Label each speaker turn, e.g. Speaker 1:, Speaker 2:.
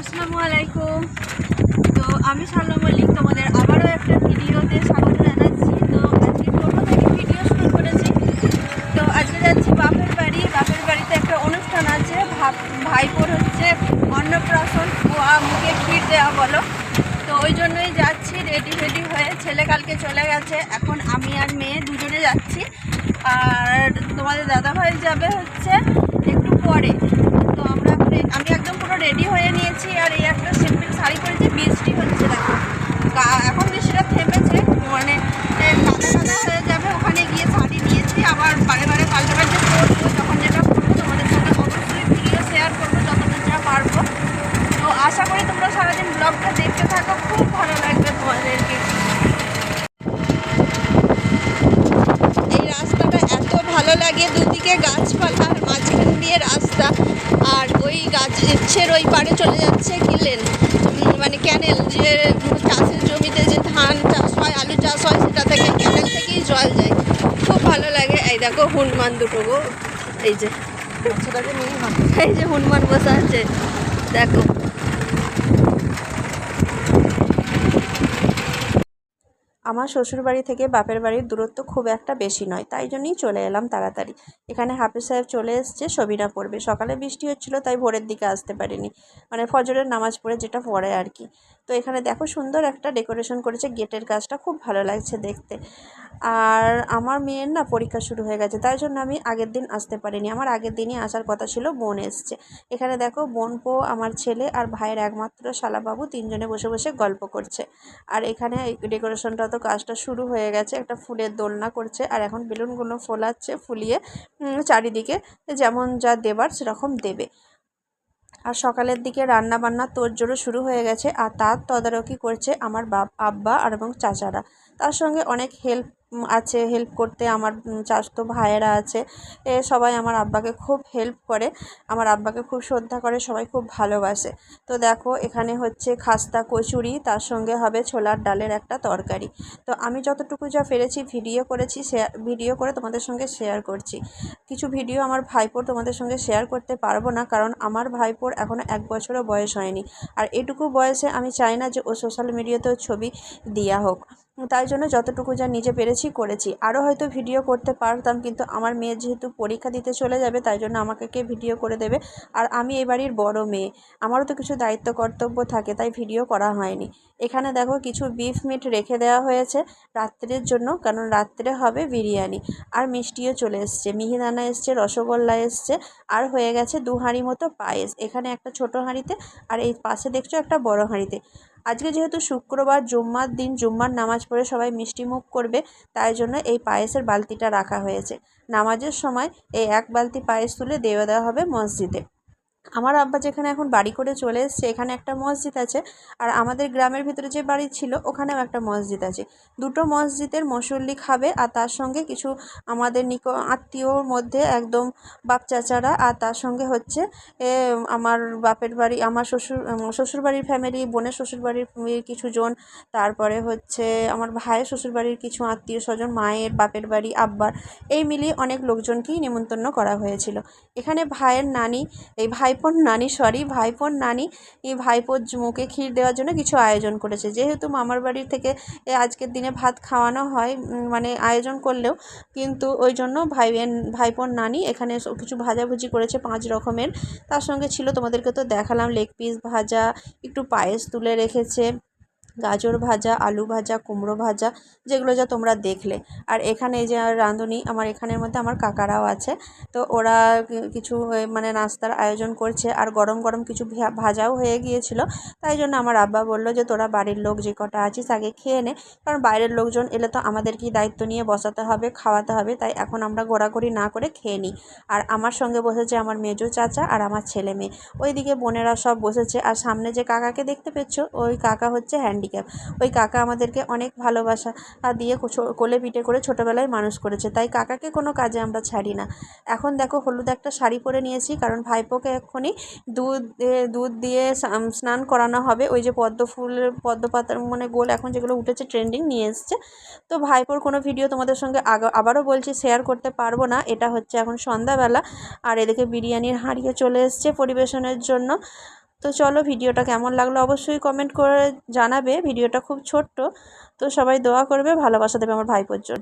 Speaker 1: আসসালামু আলাইকুম। তো আমি সাল্লা মল্লিক, তোমাদের আবারও একটা ভিডিওতে স্বাগত জানাচ্ছি। তো আজকে টোটো থেকে ভিডিও শুরু করেছি। তো আজকে যাচ্ছি বাপের বাড়ি। বাপের বাড়িতে একটা অনুষ্ঠান আছে। ভাইপোর হচ্ছে অন্নপ্রাশন। পোয়া মুখে ক্ষীর দেওয়া বলো। তো ওই জন্যই যাচ্ছি। রেডি রেডি হয়ে ছেলে কালকে চলে গেছে। এখন আমি আর মেয়ে দুজনে যাচ্ছি। আর তোমাদের দাদাভাই যাবে হচ্ছে একটু পরে তো আমরা রে- আমি একদম পুরো রেডি হয়ে নিয়েছি আর এই একটা সিম্পল শাড়ি পরেছি বৃষ্টি হচ্ছে দেখো গা- এখন বৃষ্টিটা থেমেছে মানে এ, কাদা কাদা হয়ে যাবে ওখানে গিয়ে শাড়ি নিয়েছি আবার বারে বারে পাল্টে পাল্টে পরবো তখন যেটা করব তোমাদের সাথে অবশ্যই ভিডিও শেয়ার করব যতদিন যা পারব তো আশা করি তোমরা সারাদিন ব্লগটা দেখতে থাকো খুব ভালো লাগবে তোমাদেরকে। এই রাস্তাটা এত ভালো লাগে দুদিকে গাছপালা আর মাঝখান দিয়ে রাস্তা। আর ওই গাছের ওই পারে চলে যাচ্ছে কিলেন মানে ক্যানেল যে চাষের জমিতে যে ধান চাষ হয় আলু চাষ হয় সেটা থেকে ক্যানেল থেকেই জল যায়। খুব ভালো লাগে। এই দেখো হনুমান দুটো গো এই যে। এই যে হনুমান বসে আছে। দেখো। আমার শ্বশুরবাড়ি থেকে বাপের বাড়ির দূরত্ব খুব একটা বেশি নয়, তাই জন্যই চলে এলাম তাড়াতাড়ি। এখানে হাফিজ সাহেব চলে এসছে সবিনা পড়বে। সকালে বৃষ্টি হচ্ছিল, তাই ভোরের দিকে আসতে পারিনি। মানে ফজরের নামাজ পড়ে যেটা পড়ে আর কি। তো এখানে দেখো সুন্দর একটা ডেকোরেশন করেছে, গেটের কাজটা খুব ভালো লাগছে দেখতে। আর আমার মেয়ের না পরীক্ষা শুরু হয়ে গেছে, তাই জন্য আমি আগের দিন আসতে পারিনি। আমার আগের দিনই আসার কথা ছিল, বোন এসছে। এখানে দেখো, বোন পো আমার ছেলে আর ভাইয়ের একমাত্র শালাবাবু তিনজনে বসে বসে গল্প করছে। আর এখানে ডেকোরেশনটা তো কাজটা শুরু হয়ে গেছে, একটা ফুলের দোলনা করছে আর এখন বেলুনগুলো ফোলাচ্ছে, ফুলিয়ে চারিদিকে যেমন যা দেবার সেরকম দেবে। আর সকালের দিকে রান্না বান্না তোড়জোড়ো শুরু হয়ে গেছে আর তার তদারকি করছে আমার বাপ, আব্বা আর এবং চাচারা। তার সঙ্গে অনেক হেল্প আছে হেল্প করতে আমার চাচাতো ভাইয়েরা আছে। এ, সবাই আমার আব্বাকে খুব হেল্প করে, আমার আব্বাকে খুব শ্রদ্ধা করে, সবাই খুব ভালোবাসে। তো দেখো, এখানে হচ্ছে খাস্তা কচুরি, তার সঙ্গে হবে ছোলার ডালের একটা তরকারি। তো আমি যতটুকু যা পেরেছি ভিডিও করেছি শেয়ার ভিডিও করে তোমাদের সঙ্গে শেয়ার করছি। কিছু ভিডিও আমার ভাইপোর তোমাদের সঙ্গে শেয়ার করতে পারব না, কারণ আমার ভাইপোর এখনও এক বছরও বয়স হয়নি। আর এটুকু বয়সে আমি চাই না যে ও সোশ্যাল মিডিয়াতেও ছবি দেওয়া হোক। তাই জন্য যতটুকু যা নিজে পেরেছি করেছি। আরও হয়তো ভিডিও করতে পারতাম, কিন্তু আমার মেয়ে যেহেতু পরীক্ষা দিতে চলে যাবে, তাই জন্য আমাকে কে ভিডিও করে দেবে? আর আমি এই বাড়ির বড় মেয়ে। আমারও তো কিছু দায়িত্ব কর্তব্য থাকে, তাই ভিডিও করা হয়নি। এখানে দেখো কিছু বিফ মিট রেখে দেওয়া হয়েছে রাত্রের জন্য, কারণ রাত্রে হবে বিরিয়ানি। আর মিষ্টিও চলে এসছে। মিহিদানা এসছে, রসগোল্লা এসছে, আর হয়ে গেছে দু হাঁড়ি মতো পায়েস। এখানে একটা ছোট হাঁড়িতে, আর এই পাশে দেখছ একটা বড় হাঁড়িতে। আজকে যেহেতু শুক্রবার, জুম্মার দিন, জুম্মার নামাজ পড়ে সবাই মিষ্টি মুখ করবে, তাই জন্য এই পায়েসের বালতিটা রাখা হয়েছে। নামাজের সময় এই এক বালতি পায়েস তুলে দেওয়া দেওয়া হবে মসজিদে। আমার আব্বা যেখানে এখন বাড়ি করে চলে এসছে এখানে একটা মসজিদ আছে আর আমাদের গ্রামের ভিতরে যে বাড়ি ছিল ওখানেও একটা মসজিদ আছে। দুটো মসজিদের মুসল্লি খাবে আর তার সঙ্গে কিছু আমাদের নিক আত্মীয়র মধ্যে একদম বাপ চাচারা আর তার সঙ্গে হচ্ছে এ, আমার বাপের বাড়ি আমার শ্বশুর শ্বশুরবাড়ির ফ্যামিলি বোনের শ্বশুরবাড়ির কিছু জন তারপরে হচ্ছে আমার ভাইয়ের শ্বশুরবাড়ির কিছু আত্মীয় স্বজন মায়ের বাপের বাড়ি আব্বার এই মিলিয়ে অনেক লোকজনকেই নেমন্তন্ন করা হয়েছিল। এখানে ভাইয়ের নানি এই ভাইপোর নানি সরি ভাইপোর নানি, এই ভাইপোর মুখে ক্ষীর দেওয়ার জন্য কিছু আয়োজন করেছে। যেহেতু মামার বাড়ির থেকে আজকের দিনে ভাত খাওয়ানো হয় মানে আয়োজন করলেও, কিন্তু ওই জন্য ভাই ভাইপোর নানি এখানে কিছু ভাজাভুজি করেছে পাঁচ রকমের। তার সঙ্গে ছিল তোমাদেরকে তো দেখালাম লেগ পিস ভাজা, একটু পায়েস তুলে রেখেছে। গাজর ভাজা, আলু ভাজা, কুমড়ো ভাজা, যেগুলো যা তোমরা দেখলে। আর এখানে যে রাঁধুনি, আমার এখানের মধ্যে আমার কাকারাও আছে। তো ওরা কিছু মানে নাস্তার আয়োজন করছে। আর গরম গরম কিছু ভাজাও হয়ে গিয়েছিল। তাই জন্য আমার আব্বা বলল যে, তোরা বাড়ির লোক যে কটা আছিস, আগে খেয়ে নে। কারণ বাইরের লোকজন এলে তো আমাদেরকেই দায়িত্ব নিয়ে বসাতে হবে, খাওয়াতে হবে। তাই এখন আমরা ঘোরাঘুরি না করে খেয়ে নিই। আর আমার সঙ্গে বসেছে আমার মেজো চাচা আর আমার ছেলে মেয়ে। ওইদিকে বোনেরা সব বসেছে। আর সামনে যে কাকাকে দেখতে পেয়েছ, ওই কাকা হচ্ছে হ্যান্ডিক্যাপ ওই কাকা আমাদেরকে অনেক ভালোবাসা দিয়ে কোলে পিঠে করে ছোটোবেলায় মানুষ করেছে। তাই কাকাকে কোনো কাজে আমরা ছাড়ি না। এখন দেখো হলুদ একটা শাড়ি পরে নিয়েছি, কারণ ভাইপোকে এক্ষুনি দুধ দুধ দিয়ে স্নান করানো হবে। ওই যে পদ্ম ফুল, পদ্ম পাতার মানে গোল এখন যেগুলো উঠেছে ট্রেন্ডিং নিয়ে এসছে। তো ভাইপোর কোনো ভিডিও তোমাদের সঙ্গে আবারও বলছি, শেয়ার করতে পারব না। এটা হচ্ছে এখন সন্ধ্যাবেলা, আর এদিকে বিরিয়ানির হাঁড়িও চলে এসছে পরিবেশনের জন্য। তো চলো ভিডিওটা কেমন লাগল অবশ্যই কমেন্ট করে জানাবে, ভিডিওটা খুব ছোট্ট। তো সবাই দোয়া করবে, ভালোবাসা দেবে আমার ভাইপোর জন্য।